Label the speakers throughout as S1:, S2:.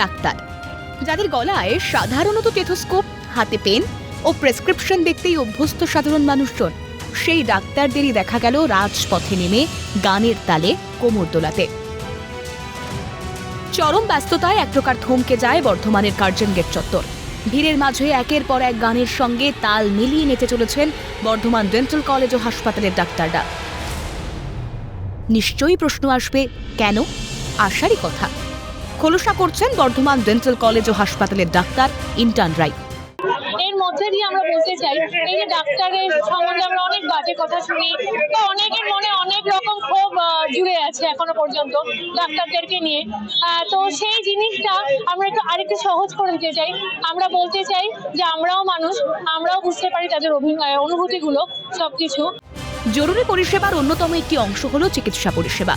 S1: Doctor, যাদের গলায় সাধারণত টেথোস্কোপ, হাতে পেন ও প্রেসক্রিপশন দেখতেই অভ্যস্ত সাধারণ মানুষজন, সেই ডাক্তারদেরই দেখা গেল রাজপথে নেমে গানের তালে কোমর দোলাতে। চরম ব্যস্ততায় এক প্রকার থমকে যায় বর্ধমানের কার্জন গেট চত্বর। ভিড়ের মাঝে একের পর এক গানের সঙ্গে তাল মিলিয়ে নেচে চলেছেন বর্ধমান ডেন্টাল কলেজ ও হাসপাতালের ডাক্তাররা। নিশ্চয়ই প্রশ্ন আসবে, কেন? আসারই কথা। খোলসা করছেন বর্ধমান ডেন্টাল কলেজ ও হাসপাতালের ডাক্তার ইন্টার্ন ইন্টার্নরাই
S2: এর মধ্যে দিয়ে আমরা বলতে চাই এই যে ডাক্তারের সম্বন্ধে আমরা অনেক বাজে কথা শুনি তো অনেকের মনে অনেক রকম ক্ষোভ জুড়ে আছে এখনও পর্যন্ত ডাক্তারদেরকে নিয়ে। তো সেই জিনিসটা আমরা একটু আরেকটু সহজ করে দিতে চাই। আমরা বলতে চাই যে আমরাও মানুষ আমরাও বুঝতে পারি তাদের অভি- আহ, অনুভূতিগুলো সবকিছু।
S1: জরুরি পরিষেবার অন্যতম একটি অংশ হলো চিকিৎসা পরিষেবা।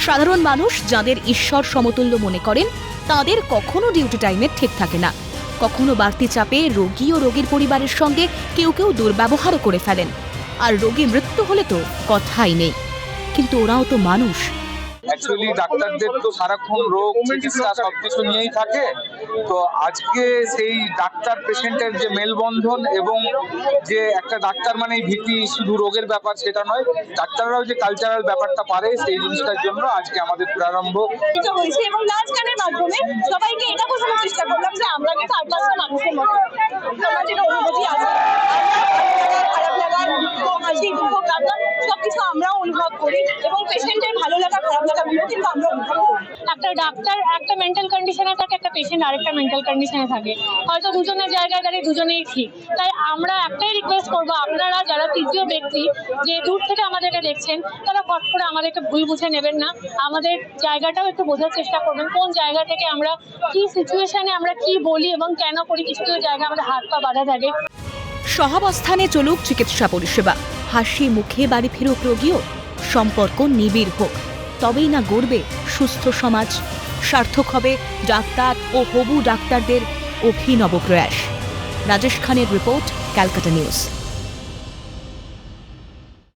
S1: সাধারণ মানুষ যাদের ঈশ্বর সমতুল্য মনে করেন, তাদের কখনো ডিউটি টাইমে ঠিক থাকে না। কখনো বাড়তি চাপে রোগী ও রোগীর পরিবারের সঙ্গে কেউ কেউ দুর্ব্যবহারও করে ফেলেন। আর রোগী মৃত্যু হলে তো কথাই নেই। কিন্তু ওরাও তো মানুষ।
S3: অ্যাকচুয়ালি ডাক্তারদের তো সারাক্ষণ রোগ চিকিৎসা সবকিছু নিয়েই থাকে। তো আজকে সেই ডাক্তার পেশেন্টের যে মেলবন্ধন এবং যে একটা ডাক্তার মানে ভীতি শুধু রোগের ব্যাপার সেটা নয় ডাক্তাররাও যে কালচারাল ব্যাপারটা পারে সেই জিনিসটার জন্য আজকে আমাদের প্রারম্ভ।
S2: এটা হয়েছে এবং নাচ গানের মাধ্যমে সবাইকে এটা বোঝানোর চেষ্টা করলাম যে আমরা কিন্তু আর পাঁচটা মানুষের মতো। আমার যেটা অনুভূতি আছে। হাসি দুঃখ সবকিছু আমরাও অনুভব করি এবং পেশেন্টের ভালো লাগা খারাপ লাগাগুলো কিন্তু আমরা অনুভব করি। একটা ডাক্তার একটা মেন্টাল কন্ডিশনে থাকে একটা পেশেন্ট আরেকটা মেন্টাল কন্ডিশনে থাকে। হয়তো দুজনের জায়গায় দাঁড়িয়ে দুজনেই ঠিক। তাই আমরা একটাই রিকোয়েস্ট করব আপনারা যারা তৃতীয় ব্যক্তি যে দূর থেকে আমাদেরকে দেখছেন তারা ফট করে আমাদেরকে ভুল বুঝে নেবেন না। আমাদের জায়গাটাও একটু বোঝার চেষ্টা করবেন কোন জায়গা থেকে আমরা কি সিচুয়েশনে আমরা কি বলি এবং কেন করি কিছু কিছু জায়গায় আমাদের হাত পা বাঁধা থাকে।
S1: সহাবস্থানে চলুক চিকিৎসা পরিষেবা। হাসি মুখে বাড়ি ফেরুক রোগীও সম্পর্ক নিবিড় হোক। তবেই না গড়বে সুস্থ সমাজ। সার্থক হবে ডাক্তার ও হবু ডাক্তারদের অভিনব প্রয়াস। রাজেশ খানের রিপোর্ট, ক্যালকাটা নিউজ।